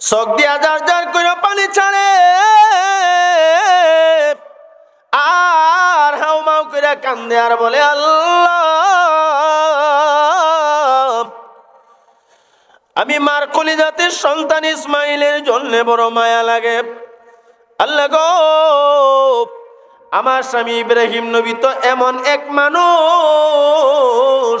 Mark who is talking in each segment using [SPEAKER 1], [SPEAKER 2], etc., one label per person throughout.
[SPEAKER 1] চোখ দিয়া যার যার করে পানি ছাড়ে। আর হাউ মাউ করে কান্দে আর বলে, আল্লাহ, আমি মার কলিজাতের সন্তান ইসমাইলের জন্য বড় মায়া লাগে। আল্লাহ গো, আমার স্বামী ইব্রাহিম নবী তো এমন এক মানুষ।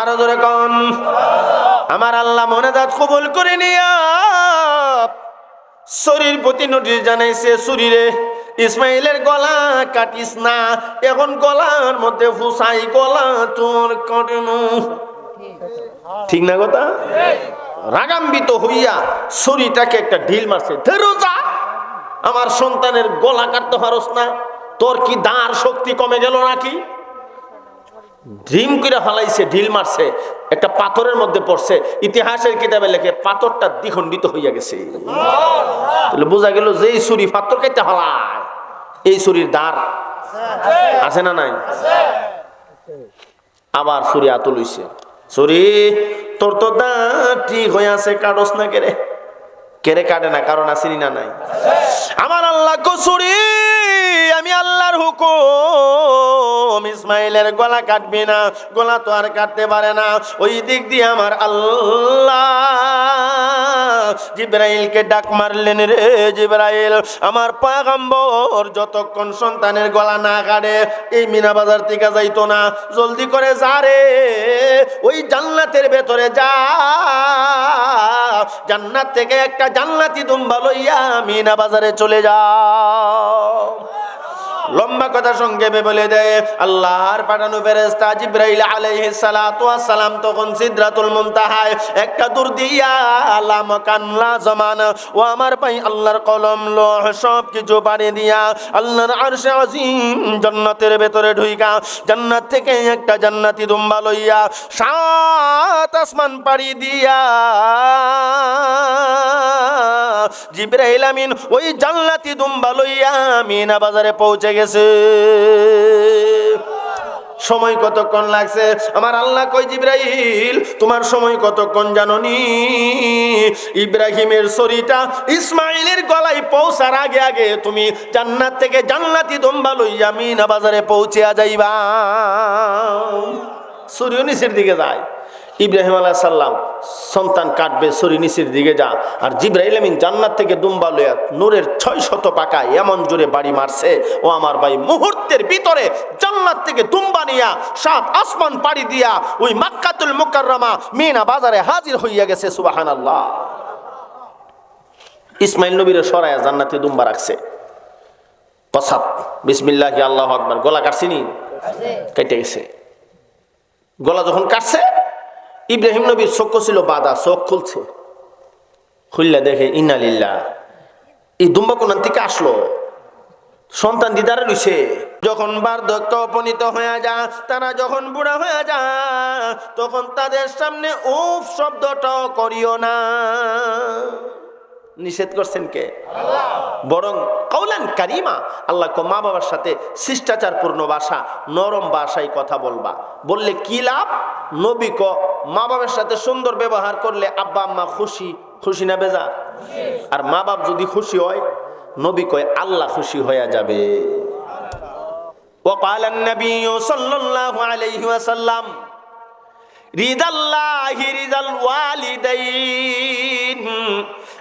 [SPEAKER 1] আরও ধরে কন। আমার আল্লাহ মনে মোনাজাত কবুল করে নিয়া। শরীর প্রতি নোটিশ জানাইছে শরীরে, ইসমাইলের গলা কাটিস না, এখন গলার মধ্যে ফুসাই গলা তোর কাটানো। ঠিক না কথা? রাগাম্বিত হইয়া শরীরটাকে একটা ঢিল মারছে ধেরো যা আমার সন্তানের গলা কাটতে পারস না, তোর কি দাঁড় শক্তি কমে গেল নাকি? ড্রিম করে ফালাইছে, ঢিল মারছে, একটা পাথরের মধ্যে পড়ছে, ইতিহাসের কিতাবে লেখে পাথরটা দ্বিখণ্ডিত হইয়া গেছে। তাহলে বোঝা গেল যে ছুরি পাথর কেটে ফলায়, এই ছুরির দাঁড় আছে না নাই? আবার ছুরি আতল হইছে। ছুরি, তোর তো দাঁত ঠিক হয়ে আছে কাটস না কেরে? কেরে কাটে না, কারণ আসেনি না নাই? আমার আল্লাহ কসুরি, আমি আল্লাহর হুকুম। ইসমাইলের গলা কাটবি না, গলা তো আর কাটতে পারে না। ওই দিক দিয়ে আমার আল্লাহ। জিব্রাইলকে ডাক মারলেন রে জিব্রাইল। আমার পাগাম্বর যতক্ষণ সন্তানের গলা না কাটে, এই মিনা বাজার থেকে যাইতো না। জলদি করে যা রে, ওই জান্নাতের ভেতরে যা। জান্নাত থেকে একটা জান্নাতি দুম্বা লইয়া মিনা বাজারে চলে যাও লম্বা কথা সংক্ষেপে বলে দেয় আল্লাহর পাঠানো ফেরেস্তা জিব্রাইল আলাইহিস সালাতু সালাম তখন সিদরাতুল মুনতাহায়, একটা দূর দিয়া আলাম কানলা জমান, ও আমার পাই আল্লাহর কলম, লোহ সব কিছু পাড়ে দিয়া, আল্লাহর আরশে আজিম জান্নাতের ভেতরে ঢুইকা, জান্নাত থেকে একটা জান্নাতি দুম্বা লইয়া সাত আসমান পাড়ি দিয়া, জিব্রাইল আমিন ওই জান্নাতি দুম্বা লইয়া মিনা বাজারে পৌঁছে গেছে। সময় কতক্ষণ লাগছে? আমার আল্লাহ কই জিব্রাইল, তোমার সময় কতক্ষণ জাননি? ইব্রাহিমের শরীরটা ইসমাইলের গলায় পৌঁছার আগে আগে তুমি জান্নাত থেকে জান্নাতি দম্বা লইয়া মিনা বাজারে পৌঁছে যাইবা। সূর্য নিচের দিকে যায়। ইব্রাহিম আলাহ সাল্লাম সন্তান কাটবে সরি নিচের দিকে যা। আর জিব্রাহিল আমিন জান্নাত থেকে দুম্বা লইয়া নূরের ছয় শত পাকা এমন জোরে বাড়ি মারছে ও আমার ভাই মুহূর্তের ভিতরে জান্নাত থেকে দুম্বা নিয়া সাত আসমান পাড়ি দিয়া ওই মাক্কাতুল মুকাররমা মিনা বাজারে হাজির হইয়া গেছে সুবাহান আল্লাহ ইসমাইল নবীর সরায়া জান্নাতে দুম্বা রাখছে। কসাত বিসমিল্লাহ আল্লাহ আকবার। গলা কাটছিনি কেটে গেছে। গলা যখন কাটছে ইব্রাহিম নবীর শোক ছিল বাদা শোক খুলছে। খুললে দেখে ইনালিল্লা এই দুম্বা কোন থেকে আসলো। সন্তান দিদারে রয়েছে যখন বার্ধক্য উপনীত হয়ে যা তারা যখন বুড়া হয়ে যা তখন তাদের সামনে উফ শব্দটা করিও না। নিষেধ করছেন কে বরং কৌলান কারিমা আল্লাহ কো মা বাবার সাথে শিষ্টাচারপূর্ণ ভাষা নরম ভাষায় কথা বলবা বললে কি লাভ নবী ক মা বাবার সাথে সুন্দর ব্যবহার করলে আব্বা আম্মা খুশি খুশি না বেজা আর মা বাপ যদি খুশি হয় নবী কয় আল্লাহ খুশি হয়ে যাবে وقال النبي صلى الله عليه وسلم রিদাল্লাহি রিদাল ওয়ালিদাইন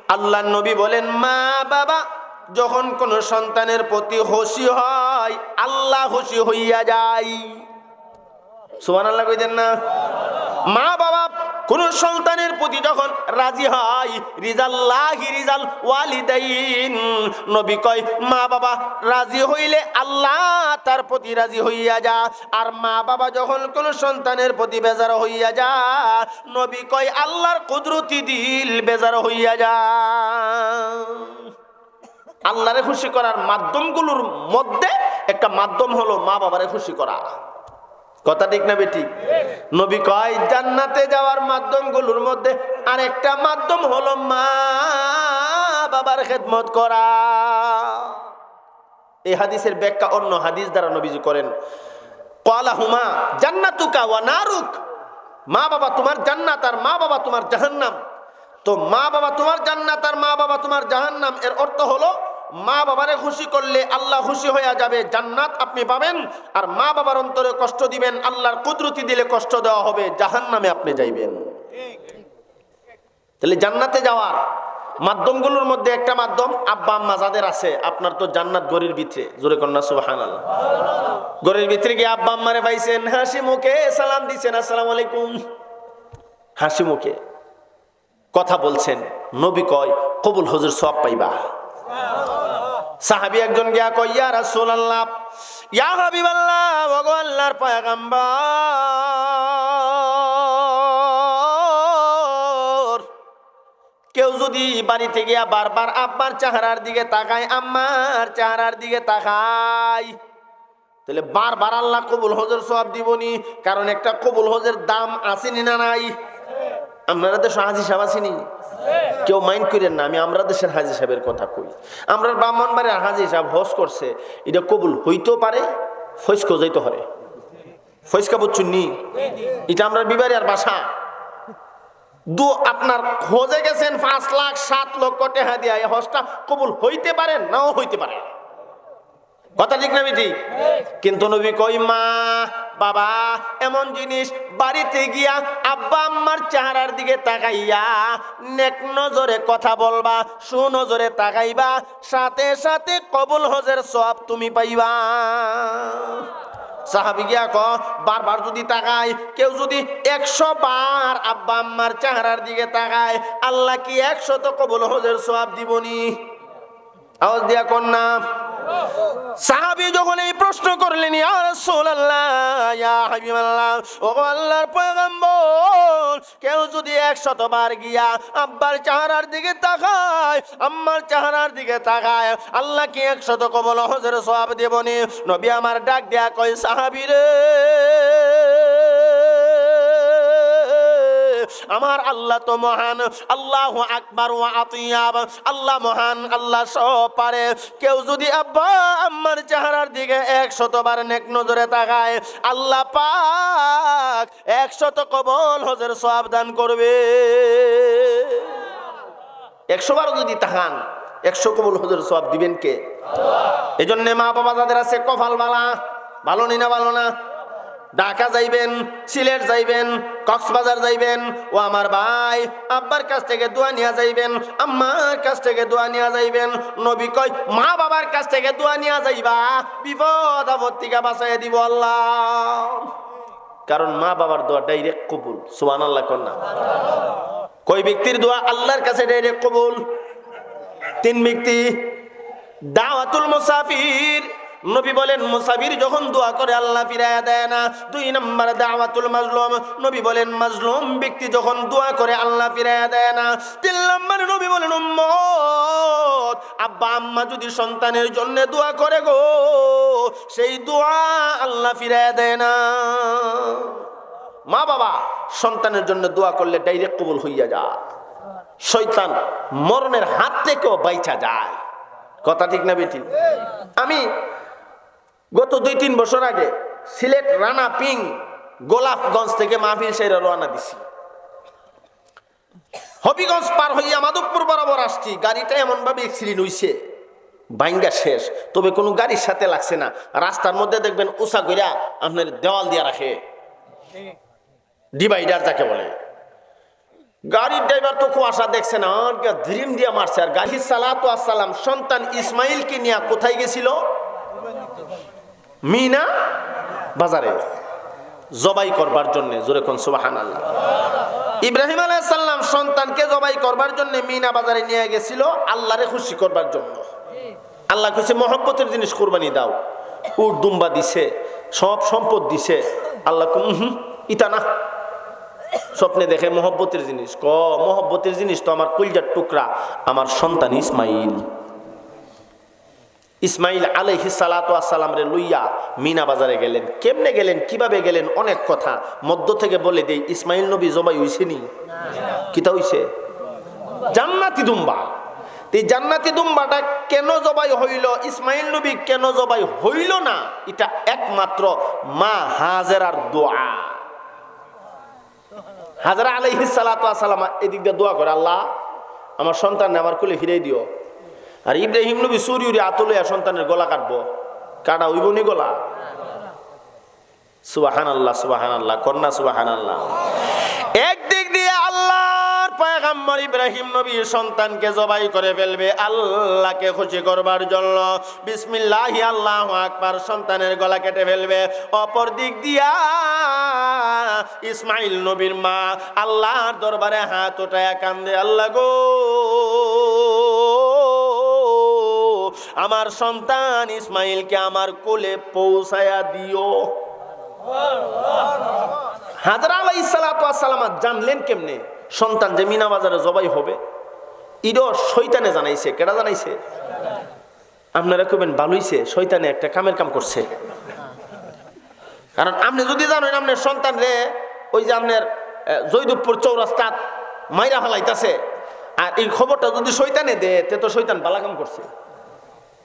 [SPEAKER 1] আল্লাহ নবী বলেন, মা, বাবা, যখন কোন সন্তানের প্রতি হসি হয়, আল্লাহ হসি হইয়া যায়। সুমান সুবহানাল্লাহ কইতেন না। মা, বাবা কোন সন্তানের প্রতি যখন রাজি হয়, রিজাল্লাহি রিজাল ওয়ালিদাইন। নবী কয়, মা বাবা, রাজি হইলে আল্লাহ তার প্রতি রাজি হইয়া যা। আর মা বাবা যখন কোন সন্তানের প্রতি বেজার হইয়া যা, নবী কয়, আল্লাহর কুদরতি দিল বেজার হইয়া যা। আল্লাহরে খুশি করার মাধ্যমগুলোর মধ্যে একটা মাধ্যম হলো মা বাবারে খুশি করা। কথা ঠিক না বেটি নবী কয়, জান্নাতে যাওয়ার মাধ্যম মাধ্যমগুলোর মধ্যে আরেকটা মাধ্যম হলো মা বাবার খেদমত করা। এই হাদিসের ব্যাখ্যা অন্য হাদিস দ্বারা নবীজি করেন। কলা জান্নাতুকা ওয়া নারুক। মা বাবা তোমার জান্নাত আর মা বাবা তোমার জাহান্নাম। তো মা বাবা তোমার জান্নাত আর মা বাবা তোমার জাহান্নাম, এর অর্থ হলো মা বাবারে খুশি করলে আল্লাহ খুশি হয়ে যাবে, জান্নাত আপনি পাবেন। আর মা বাবার অন্তরে কষ্ট দিবেন, আল্লাহর কুদরতি দিলে কষ্ট দেওয়া হবে জাহান নামে আপনি যাইবেন। তাহলে জান্নাতে যাওয়ার মাধ্যমগুলোর মধ্যে একটা মাধ্যম আব্বা আম্মা যাদের আছে, আপনার তো জান্নাত গরির ভিতরে। জোরে কন্যা সুবাহান গরির ভিতরে গিয়ে আব্বা আম্মারে পাইছেন, হাসি মুখে সালাম দিচ্ছেন আসসালামু আলাইকুম। হাসি মুখে কথা বলছেন, নবী কয়, কবুল হজুর সব পাইবা। সাহাবি একজন গিয়া কই ইয়া রাসূলুল্লাহ, ইয়া হাবিবাল্লাহ, ওগো আল্লাহর পয়গম্বর, কেউ যদি বাড়িতে গিয়া বারবার আব্বার চেহারার দিকে তাকায়, আম্মার চেহারার দিকে তাকায়, তাহলে বারবার আল্লাহ কবুল হজের সব দিবনি, কারণ একটা কবুল হজের দাম আসেনি না নাই? আপনারা তো সাহেব আসেনি কেউ মাইন্ড করেন না, আমি আমরা দেশের হাজি সাহেবের কথা কই। আমরা ব্রাহ্মণ বাড়ির হাজি সাহেব হজ করছে, এটা কবুল হইতেও পারে ফস যাইতে পারে। ফৈসকা বুঝছুন নি? এটা আমরা বিবারিয়ার বাসা। দু, আপনার হজে গেছেন পাঁচ লাখ, সাত লক্ষ টেহা দিয়া এই হজটা কবুল হইতে পারে নাও হইতে পারে। কথা ঠিক না ঠিক কিন্তু নবী কই, মা, বাবা, এমন জিনিস বাড়িতে গিয়া আব্বা আম্মার চেহারার দিকে তাকাইয়া নেক নজরে কথা বলবা, সুনজরে তাকাইবা, সাথে সাথে কবুল হজের সব তুমি পাইবা। সাহাবি গিয়া ক বারবার যদি তাকায় কেউ যদি একশো বার আব্বা আম্মার চেহারার দিকে তাকায়, আল্লাহ কি একশো তো কবুল হজের সব দিবনি? আওয়াজ দিয়া কন্যা সাহাবি যখন এই প্রশ্ন করলেন কেউ যদি একশতবার গিয়া আব্বার চেহারার দিকে তাকায়, আম্মার চেহারার দিকে তাকায়, আল্লাহ কি একশত কবল হজের সওয়াব দেবনি? নবী আমার ডাক দেয়া কয়, সাহাবী রে আমার আল্লাহ তো মহান, আল্লাহ আকবার ও আতিয়াব। আল্লাহ মহান, আল্লাহ সব পারে। কেউ যদি আব্বা, আম্মার চেহারার দিকে একশতবার নেক নজরে তাকায়, আল্লাহ পাক একশত কবল হজের সব দান করবে। একশো বার যদি তাকান, একশো কবল হজের সব দিবেন কে? এই জন্যে মা বাবা যাদের আছে কপাল বালা, ভালো নি না ভালো না? ঢাকা যাইবেন, সিলেট যাইবেন, কক্সবাজার যাইবেন, ও আমার ভাই, আব্বার কাছ থেকে দোয়া নিয়ে যাইবেন, আম্মার কাছ থেকে দোয়া নিয়ে যাইবেন, নবী কয়, মা বাবার কাছ থেকে দোয়া নিয়ে যাইবা, বিপদ আপদ থেকে বাঁচাই দিব আল্লাহ। কারণ মা বাবার দোয়া ডাইরেক্ট কবুল সুবান আল্লাহ কন্যা কই ব্যক্তির দোয়া আল্লাহর কাছে ডাইরেক্ট কবুল? তিন ব্যক্তি, দাওয়াতুল মুসাফির। নবী বলেন, মুসাফির যখন দোয়া করে, আল্লাহ ফিরায়া দেয় না। দুই নম্বর দাওয়াতুল মাজলুম, নবী বলেন, মাজলুম ব্যক্তি যখন দোয়া করে, আল্লাহ ফিরায়া দেয় না। তিন নম্বর নবী বলেন, উম্মত, আব্বা, আম্মা যদি সন্তানের জন্য দোয়া করে গো, সেই দোয়া আল্লাহ ফিরায়া দেয় না। মা বাবা, সন্তানের জন্য দোয়া করলে ডাইরেক্ট কবুল হইয়া যায় শৈতান মরণের হাত থেকেও বাইচা যায়। কথা ঠিক না বেটি আমি গত দুই, তিন বছর আগে সিলেট রানা পিং গোলাপগঞ্জ থেকে মাহফিল সেরা রওনা দিছি। হবিগঞ্জ পার হইয়া মাধবপুর বরাবর আসছি। গাড়িটা এমন ভাবে অ্যাক্সিডেন্ট হইছে, বাইঙ্গা শেষ। তবে কোনো গাড়ির সাথে লাগছে না। রাস্তার মধ্যে দেখবেন উষা কইরা আপনার দেওয়াল দিয়া রাখে। ডিভাইডার যাকে বলে। গাড়ির ড্রাইভার তো আশা দেখছে না, আর ধ্রিম দিয়ে মারছে। আর গাড়ির সালাত আসসালাম। সন্তান ইসমাইলকে নিয়ে কোথায় গেছিল? মিনা বাজারে। জবাই করবার জন্য, জোরে কোন সুবাহান আল্লাহ ইব্রাহিম আলাইসাল্লাম সন্তানকে জবাই করবার জন্য মিনা বাজারে নিয়ে গেছিল, আল্লাহরে খুশি করবার জন্য। আল্লাহ কইছে, মহব্বতের জিনিস কোরবানি দাও। উট দুম্বা দিছে, সব সম্পদ দিছে। আল্লাহ ইতা না। স্বপ্নে দেখে, মহব্বতের জিনিস। ক, মহব্বতের জিনিস তো আমার কলজার টুকরা, আমার সন্তান ইসমাইল। ইসমাইল আলাইহি সালাতু আসসালাম রে লইয়া মিনা বাজারে গেলেন। কেমনে গেলেন? কীভাবে গেলেন? অনেক কথা। মধ্য থেকে বলে দেই, ইসমাইল নবী জবাই হইছে নি? কিতা হইছে? জান্নাতি দুম্বা। এই জান্নাতি দুম্বাটা কেন জবাই হইল? ইসমাইল নবী কেন জবাই হইল না? এটা একমাত্র মা হাজেরার দোয়া। হাজারা আলাইহি সালাতু আসসালাম এদিক দিয়ে দোয়া করে, আল্লাহ, আমার সন্তান আমার কোলে ফিরে দিও। আর ইব্রাহিম নবী সুরিউরি আতলে সন্তানের গলা কাটবো। কাটা হইব নি গলা? সুবাহান আল্লাহ সুবাহান আল্লাহ কন্যা সুবাহান আল্লাহ একদিক দিয়ে আল্লাহর পয়গাম্বর ইব্রাহিম নবীর সন্তানকে জবাই করে ফেলবে, আল্লাহকে খুশি করবার জন্য। বিসমিল্লাহি, আল্লাহ আকবার, সন্তানের গলা কেটে ফেলবে। অপর দিক দিয়া ইসমাইল নবীর মা আল্লাহর দরবারে হাত ওঠায় কান্দে, আল্লাহ গো। আমার সন্তান ইসমাইলকে আমার কোলে পৌঁছায়া দিও। জানলেন কেমনে? সন্তান যে মিনা বাজারে জবাই হবে ইডো শৈতানে জানাইছে। কেডা জানাইছে? আপনারা কবেন ভালোইছে শৈতানে একটা কামের কাম করছে। কারণ আপনি যদি জানেন আপনার সন্তান রে ওই যে আপনার আহ, জৈদুপুর চৌরাস্তাত মাইরা ফেলাইতাছে আর এই খবরটা যদি শৈতানে দে তে তো শৈতান বালা কাম করছে।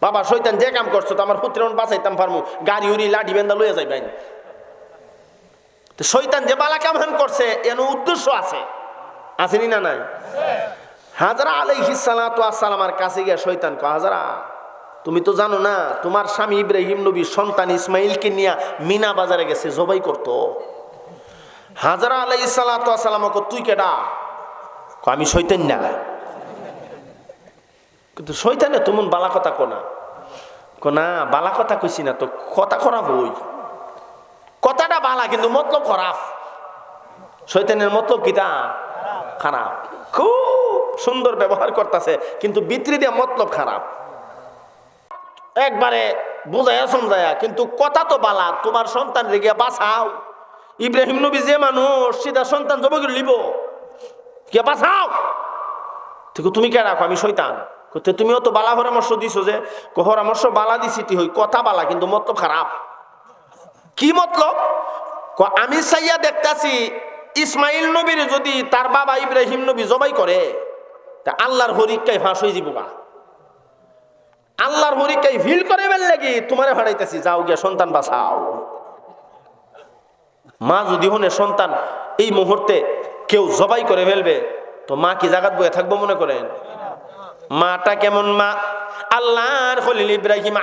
[SPEAKER 1] বাবা শৈতান যে কাম করছ, তো আমার পুত্র বাঁচাইতাম পারমু গাড়ি উড়ি, লাঠি বেন্দা লইয়া যাইবেন তো শৈতান যে বালা কাম করছে এন উদ্দেশ্য আছে। আসেনি না নাই? হাজারা আলাই আলাইহিস সালাতু আসসালামার কাছে গিয়া শৈতান কয়, হাজারা, তুমি তো জানো না, তোমার স্বামী ইব্রাহিম নবী সন্তান ইসমাইলকে নিয়ে মিনা বাজারে গেছে, জবাই করত। হাজারা আলাই আসসালাম তুই কেডা? আমি শৈতান না। কিন্তু শৈতানে তুমন বালা কথা কোনা কোনা বালা কথা কইছি না, তো কথা খারাপ হই। কথাটা বালা, কিন্তু মতলব খারাপ শৈতানের মতলব কিতা খারাপ। খুব সুন্দর ব্যবহার করতেছে, কিন্তু বিতরি দিয়া মতলব খারাপ। একবারে বুঝাইয়া সমঝায়া কিন্তু কথা তো বালা, তোমার সন্তান রেগে বাঁচাও। ইব্রাহিম নবী যে মানুষ, সিধা সন্তান জব করে লিব। কে বাঁচাও। তুমি কে রাখো, আমি শৈতান কইতে, তুমিও তো বালা পরামর্শ দিছো যে পরামর্শ বালা দিছি টি হই, কথা বালা, কিন্তু মতলব খারাপ। কি মতলব? আমি চাইয়া দেখতাছি ইসমাইল নবীর যদি তার বাবা ইব্রাহিম নবী জবাই করে, তা আল্লাহর হরিকাই ফাঁস হয়ে যাব আল্লাহর হরিকাই ভিল করে বেল লাগি, তোমারে হারাইতেছি যাও গিয়া সন্তান বাঁচাও। মা যদি হনে, সন্তান, এই মুহূর্তে কেউ জবাই করে ফেলবে, তো মা কি জাগাত বয়ে থাকব মনে করেন? মাটা কেমন মা? আল্লাহর খলিল ইব্রাহিম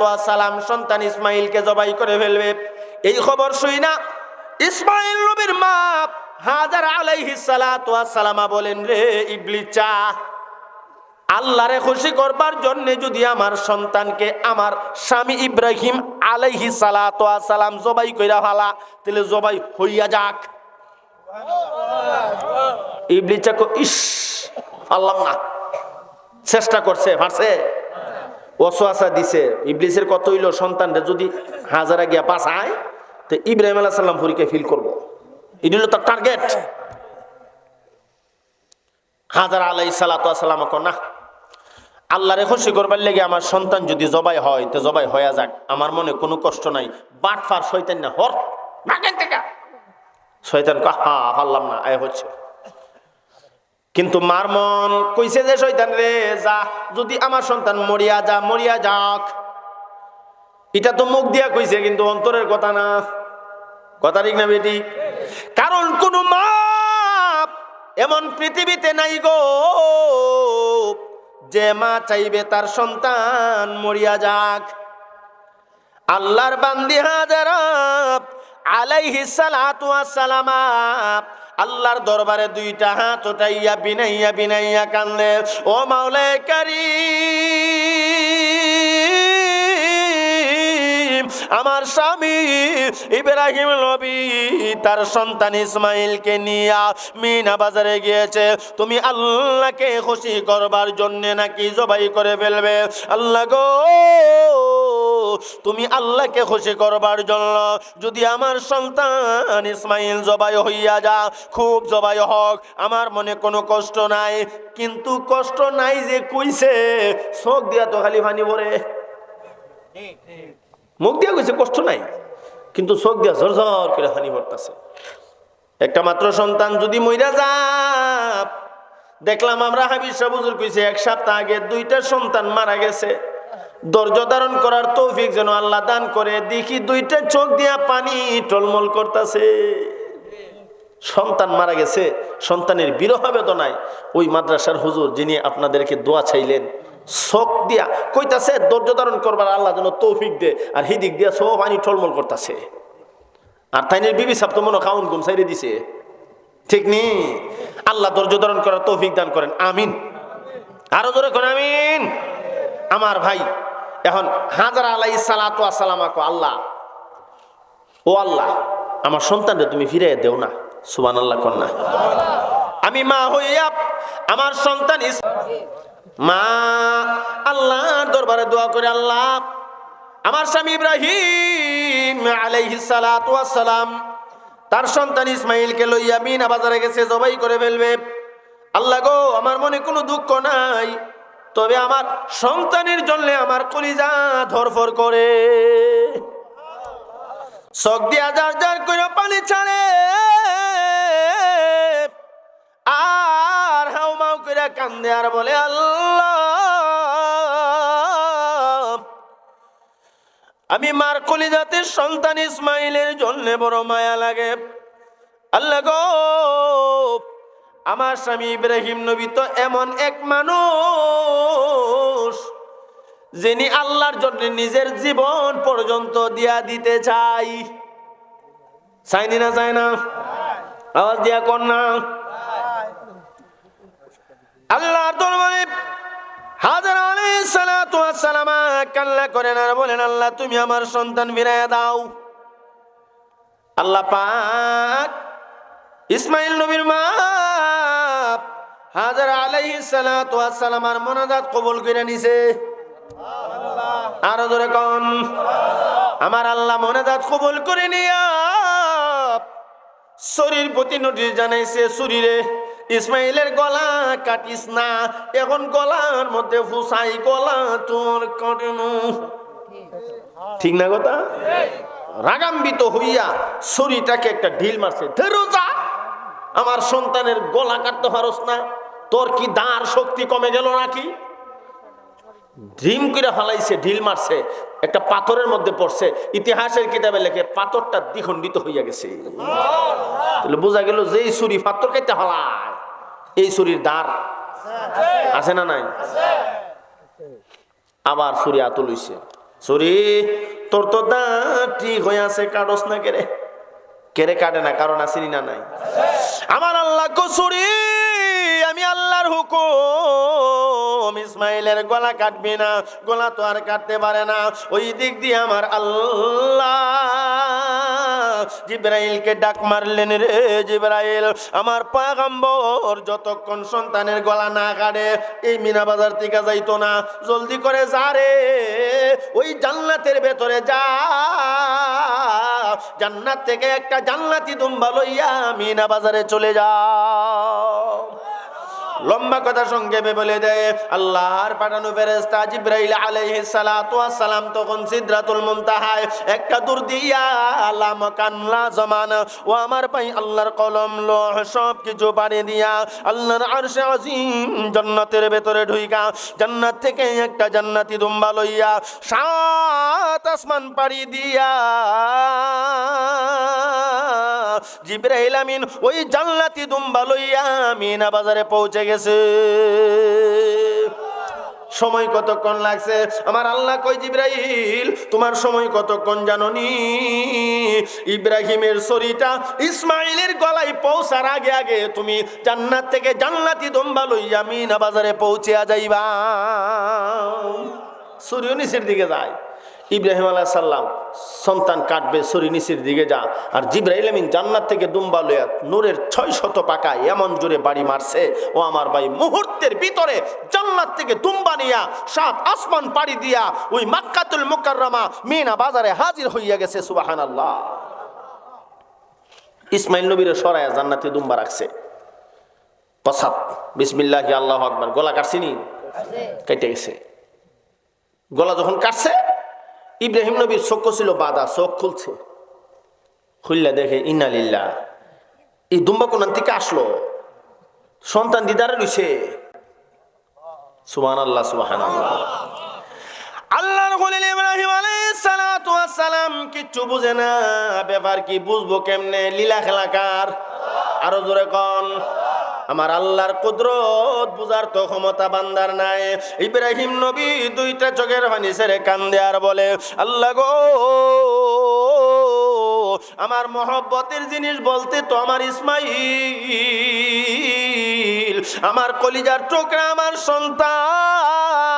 [SPEAKER 1] ওয়াস সালাম সন্তান ইসমাইলকে জবাই করে ফেলবে। এই খবর শুই না? ইসমাইল নবীর মা হাজার ওয়াস সালামা বলেন, রে ইবলিচা আল্লাহরে খুশি করবার জন্য যদি আমার সন্তানকে আমার স্বামী ইব্রাহিম আলাইহি সালাম জবাই কইরা ফালা, তাহলে জবাই হইয়া যাক। ইবলিচা কো, ইস, পারলাম না। চেষ্টা করছে পারছে ওয়াসওয়াসা দিছে, ইবলিসের কত হইল সন্তানরে যদি হাজারা গিয়া বাঁচায়, তো ইব্রাহিম আলাহ সাল্লাম পরীক্ষায় ফিল করব। এটি হলো তার টার্গেট হাজার আলাই সালাতাম না, আল্লাহরে খুশি করবার লেগে আমার সন্তান যদি জবাই হয়, তো জবাই হয়ে যাক। আমার মনে কোনো কষ্ট নাই। বাট ফার শৈতান না হর থেকে? শৈতান হা, পারলাম না, আয় হচ্ছে। কিন্তু মার মন কইছে যে শৈতান রে, যা, যদি আমার সন্তান মরিয়া যা, মরিয়া যাক। এটা তো মুখ দিয়া কইছে, কিন্তু অন্তরের কথা না। কথা ঠিক না বেটি? কারণ কোন মা এমন পৃথিবীতে নাই গো, যে মা চাইবে তার সন্তান মরিয়া যাক। আল্লাহর বান্দি হাজারা আলাইহি সালামা আল্লাহর দরবারে দুইটা হাত ওটাইয়া বিনাইয়া বিনাইয়া কান্দে ও মাওলায় কারীম আমার স্বামী ইব্রাহিম নবী তার সন্তান ইসমাইলকে নিয়ে মিনা বাজারে গিয়েছে। তুমি আল্লাহকে খুশি করবার জন্য নাকি জবাই করে ফেলবে? আল্লাহ গো, তুমি আল্লাহকে খুশি করবার জন্য যদি আমার সন্তান ইসমাইল জবাই হইয়া যা, খুব জবাই হোক, আমার মনে কোনো কষ্ট নাই। কিন্তু কষ্ট নাই যে কইছে, চোখ দিয়া তো খালি পানি ভরে। মুখ দিয়া কইছে, কষ্ট নাই। কিন্তু চোখ দিয়া ঝরঝর করে হানি ভরতাছে একটা মাত্র সন্তান যদি মইরা যা দেখলাম আমরা হাবিজ সাবুজুর কইছে, এক সপ্তাহ আগে দুইটা সন্তান মারা গেছে। ধৈর্য ধারণ করার তৌফিক যেন আল্লাহ দান করে, দেখি দুইটা চোখ দিয়া পানি টলমল করতেছে। সন্তান মারা গেছে, সন্তানের বিরহ বেদনায় ওই মাদ্রাসার হুজুর যিনি আপনাদেরকে দোয়া চাইলেন শোক দিয়া, কইতাছে, ধৈর্য ধারণ করবার আল্লাহ যেন তৌফিক দে, আর হিদিক দিয়া সব পানি টলমল করতেছে। আর তাইনের বিবি সাপ তো মনে খাউন ঘুম সাইরে দিছে। ঠিক নি? আল্লাহ ধৈর্য ধারণ করার তৌফিক দান করেন। আমিন। আরও জোরে করেন, আমিন। আমার ভাই, এখন হাজার আলাই সালাতু আসসালামাকু আল্লাহ। ও আল্লাহ, আমার সন্তানরে তুমি ফিরে দেও না। সুবান আল্লাহ কন্যা আমি মা হইয়া আমার সন্তান মা, আল্লাহর দরবারে দোয়া করে আল্লাহ, আমার স্বামী ইব্রাহিম ওয়াসসালাম তার সন্তান ইসমাইলকে লইয়া মিনা বাজারে গেছে, জবাই করে ফেলবে। আল্লাহ গো, আমার মনে কোনো দুঃখ নাই, তবে আমার সন্তানের জন্য আমার কলিজা ধরফর করে। চোখ দিয়া যার যার করে পানি ছাড়ে। আর করে কান্দে আর বলে, আল্লাহ, আমি মার কলিজাতে সন্তান ইসমাইলের জন্য বড় মায়া লাগে। আল্লাহ গো, আমার স্বামী ইব্রাহিম নবী তো এমন এক মানুষ যিনি আল্লাহর জন্য নিজের জীবন পর্যন্ত দিয়া দিতে চাই। চাইনি না চাই না? আওয়াজ দিয়া না। আল্লাহর দরবারে হাজার আমার সন্তান দাও। আল্লাহ পাক মা কবুল আল্লাহ মোনাজাত কবুল করে নিয়া শরীর প্রতি নোটিশ জানাইছে শরীরে। ইসমাইলের গলা কাটিস না, এখন গলার মধ্যে ফুসাই গলা তোর কাটনু। ঠিক না কথা? রাগাম্বিত হইয়া শরীরটাকে একটা ঢিল মারছে ধরো যা আমার সন্তানের গলা কাটতে পারস না, তোর কি দাঁড় শক্তি কমে গেল নাকি? ঢিম করে ফালাইছে, ঢিল মারছে, একটা পাথরের মধ্যে পড়ছে, ইতিহাসের কিতাবে লেখে, পাথরটা দ্বিখণ্ডিত হইয়া গেছে। বোঝা গেল যে ছুরি পাথর খাইতে হালায় এই ছুরির দাঁড় আছে না নাই? আবার ছুরি আতুল হইছে। ছুরি, তোর তো দাঁত ঠিক হয়ে আছে কাটস না কেরে? কেরে কাটে না? কারণ আসিনি না নাই? আমার আল্লাহ কসুরি আমি আল্লাহর হুকুম। ইসমাইলের গলা কাটবি না, গলা তো আর কাটতে পারে না। ওই দিক দিয়ে আমার আল্লাহ জিব্রাইলকে ডাক মারলেন রে জিব্রাইল। আমার পাগাম্বর, যতক্ষণ সন্তানের গলা না কাটে এই মিনা বাজার থেকে যাইতো না। জলদি করে যা রে, ওই জান্নাতের ভেতরে যা। জান্নাত থেকে একটা জান্নাতি দুম্বা লইয়া মিনা বাজারে চলে যাও লম্বা কথা সংক্ষেপে বলে দেয় আল্লাহর পাঠানো ফেরেস্তা জিব্রাইল আলাইহিস সালাতু সালাম তখন সিদরাতুল মুনতাহায়, একটা দূর দিয়া আলাম কানলা জমান। ও আমার ভাই আল্লাহর কলম, লোহ সব কিছু পাড়ি দিয়া আল্লাহর আরশে আজিম জান্নাতের ভেতরে ঢুইকা, জান্নাত থেকে একটা জান্নাতি দুম্বা লইয়া সাত আসমান পাড়ি দিয়া জিব্রাইল আমিন ওই জান্নাতি দুম্বা লইয়া মিনা বাজারে পৌঁছে গেছে। সময় কতক্ষণ লাগছে? আমার আল্লাহ কই জিব্রাইল তোমার সময় কতক্ষণ জাননি? ইব্রাহিমের শরীরটা ইসমাইলের গলায় পৌঁছার আগে আগে তুমি জান্নাত থেকে জান্নাতি দম্বা লইয়া মিনা বাজারে পৌঁছে যাইবা। সূর্য নিচের দিকে যায়। ইব্রাহিম আলাহ সাল্লাম সন্তান কাটবে সরি নিচের দিকে যা। আর জিব্রাহিল আমিন জান্নাত থেকে দুম্বা লইয়া নূরের ছয় শত পাকা এমন জোরে বাড়ি মারছে ও আমার ভাই মুহূর্তের ভিতরে জান্নাত থেকে দুম্বা নিয়া সাত আসমান পাড়ি দিয়া ওই মাক্কাতুল মুকাররমা মিনা বাজারে হাজির হইয়া গেছে সুবাহান আল্লাহ ইসমাইল নবীর সরায়া জান্নাতে দুম্বা রাখছে। পসাদ বিসমিল্লাহ আল্লাহ আকবার। গলা কাটছিনি কেটে গেছে। গলা যখন কাটছে ইব্রাহিম নবীর চক্ষু ছিল বাদা চোখ খুলছে। খুললে দেখে ইনালিল্লা এই দুম্বা কোন থেকে আসলো? সন্তান দিদারে রইছে সুবহান আল্লাহ সুবহান আল্লাহ সালাম কিচ্ছু বুঝে না। ব্যাপার কি, বুঝব কেমনে? লীলা আরও জোরে কন। আমার আল্লাহর কুদরত বুঝার তো ক্ষমতা বান্দার নাই। ইব্রাহিম নবী দুইটা চোখের পানি ছেড়ে কান্দে আর বলে, আল্লাহ গো, আমার মহব্বতের জিনিস বলতে তো আমার ইসমাইল, আমার কলিজার টুকরা আমার সন্তান।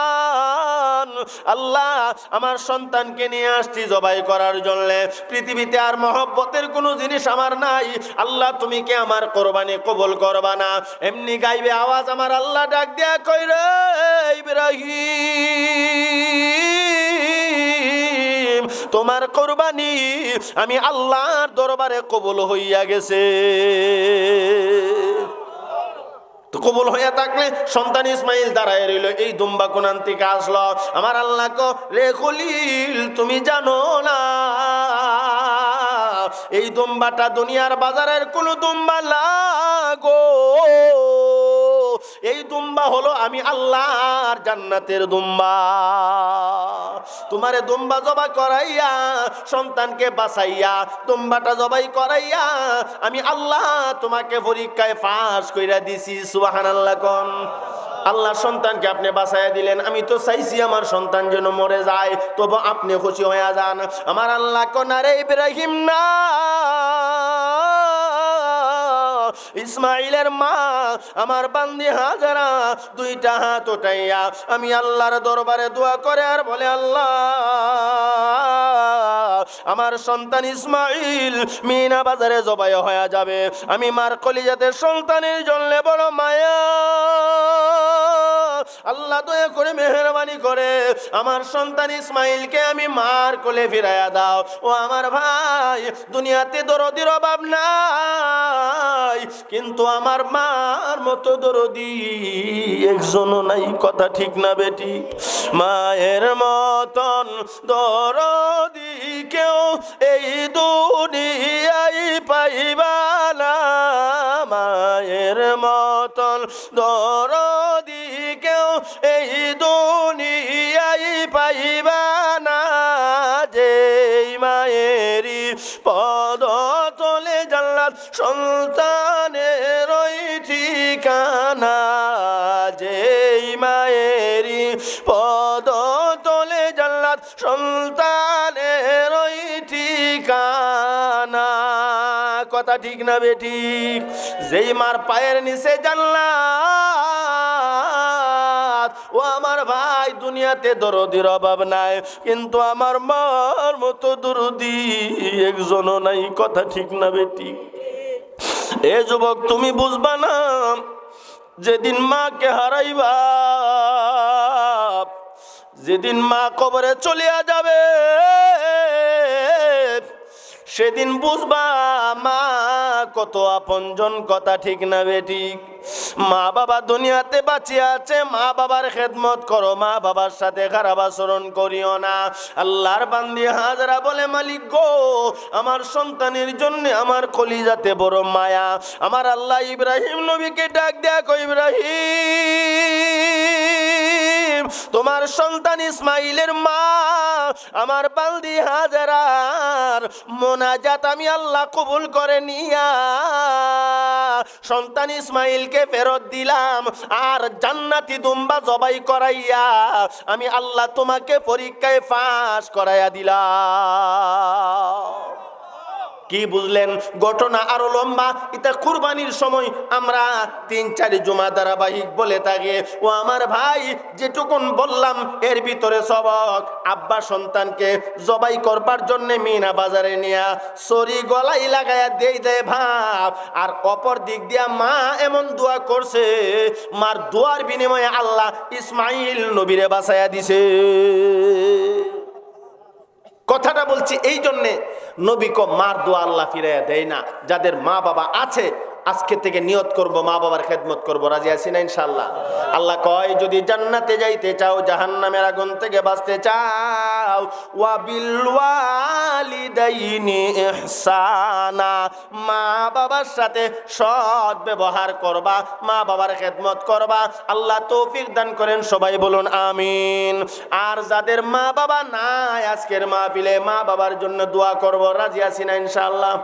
[SPEAKER 1] আল্লাহ, আমার সন্তানকে নিয়ে আসছি জবাই করার জন্য। পৃথিবীতে আর মহব্বতের কোনো জিনিস আমার নাই। আল্লাহ, তুমি কি আমার কোরবানি কবুল করবা না? এমনি গাইবে আওয়াজ আমার আল্লাহ ডাক দেয়া কই রে ইব্রাহিম, তোমার কোরবানি আমি আল্লাহর দরবারে কবুল হইয়া গেছে। তো কবুল হইয়া থাকলে সন্তান ইসমাইল দাঁড়ায় রইল, এই দুম্বা কোনান আসলো, আমার আল্লাহ কো, রে খলিল, তুমি জানো না। এই দুম্বাটা দুনিয়ার বাজারের কোনো দুম্বা লাগো হলো আমি আল্লাহর জান্নাতের দুম্বা। তোমারে দুম্বা জবা করাইয়া, সন্তানকে বাঁচাইয়া, দুম্বাটা জবাই করাইয়া, আমি আল্লাহ তোমাকে পরীক্ষায় ফাঁস কইরা দিছি সুবাহান আল্লাহ কন। আল্লাহ সন্তানকে আপনি বাঁচাইয়া দিলেন, আমি তো চাইছি আমার সন্তান যেন মরে যায়, তবু আপনি খুশি হয়ে যান। আমার আল্লাহ কনারে ইব্রাহিম না। ইসমাইলের মা, আমার বান্দি হাজারা, দুইটা হাত উঠাইয়া আমি আল্লাহর দরবারে দোয়া করে আর বলে, আল্লাহ, আমার সন্তান ইসমাইল মিনা বাজারে জবাই হয়ে যাবে। আমি মার কলিজাতে সন্তানের জন্য বড় মায়া। আল্লাহ দয়া করে মেহরবানি করে। আমার সন্তান ইসমাইলকে আমি মার কোলে ফিরাইয়া দাও। ও আমার ভাই, দুনিয়াতে দরদির অভাব নাই, কিন্তু আমার মার মতো দরদি একজনও নাই, কথা ঠিক না বেটি। মায়ের মতন দরদি কেউ এই দুনিয়াই পাইবা না। মায়ের মতন দরদি পদ তলে জানলাত সন্তানের ওই ঠিকানা। কথা ঠিক না বেটি যেই মার পায়ের নিচে জানলাত ও আমার ভাই দুনিয়াতে দরদির অভাব নাই, কিন্তু আমার মার মতো দরদি একজনও নাই, কথা ঠিক না বেটি এ যুবক, তুমি বুঝবা না, যেদিন মাকে হারাইবা যেদিন মা কবরে চলিয়া যাবে, সেদিন বুঝবা মা কত আপনজন কথা ঠিক না বেটি মা বাবা দুনিয়াতে বাঁচিয়ে আছে, মা বাবার খেদমত করো, মা বাবার সাথে খারাপ আচরণ করিও না। আল্লাহর বান্দি হাজরা বলে, মালিক গো, আমার সন্তানের জন্য আমার কলিজাতে বড় মায়া। আমার আল্লাহ ইব্রাহিম নবীকে ডাক কো ইব্রাহিম তোমার সন্তান ইসমাইলের মা, আমার বালদি হাজারার মোনাজাত আমি আল্লাহ কবুল করে নিয়া সন্তান ইসমাইলকে ফেরত দিলাম আর জান্নাতি দুম্বা জবাই করাইয়া আমি আল্লাহ তোমাকে পরীক্ষায় ফাঁস করাইয়া দিলাম। কি বুঝলেন? ঘটনা আরও লম্বা। এটা কুরবানির সময় আমরা তিন, চারি জমা ধারাবাহিক বলে থাকি, ও আমার ভাই, যেটুকুন বললাম, এর ভিতরে সবক। আব্বা সন্তানকে জবাই করবার জন্য মিনা বাজারে নিয়া সরি গলাই লাগায়া দেই দেয় ভাব। আর অপর দিক দিয়া মা এমন দোয়া করছে, মার দোয়ার বিনিময়ে আল্লাহ ইসমাইল নবীরে বাসায়া দিছে। কথাটা বলছি, এই জন্যে নবী কো মার দোয়া আল্লাহ ফিরাইয়া দেয় না। যাদের মা বাবা আছে আজকে থেকে নিয়ত করব, মা বাবার খেদমত করব। রাজি আছি না ইনশাল্লাহ আল্লাহ কয়, যদি জান্নাতে যাইতে চাও, জাহান্নামের আগুন থেকে বাঁচতে চাও ওয়া বিল ওয়ালিদাইনি ইহসানা। মা বাবার সাথে সৎ ব্যবহার করবা, মা বাবার খেদমত করবা। আল্লাহ তৌফিক দান করেন, সবাই বলুন আমিন। আর যাদের মা বাবা নাই আজকের মাহফিলে, মা বাবার জন্য দোয়া করব, রাজি আছি না ইনশাআল্লাহ?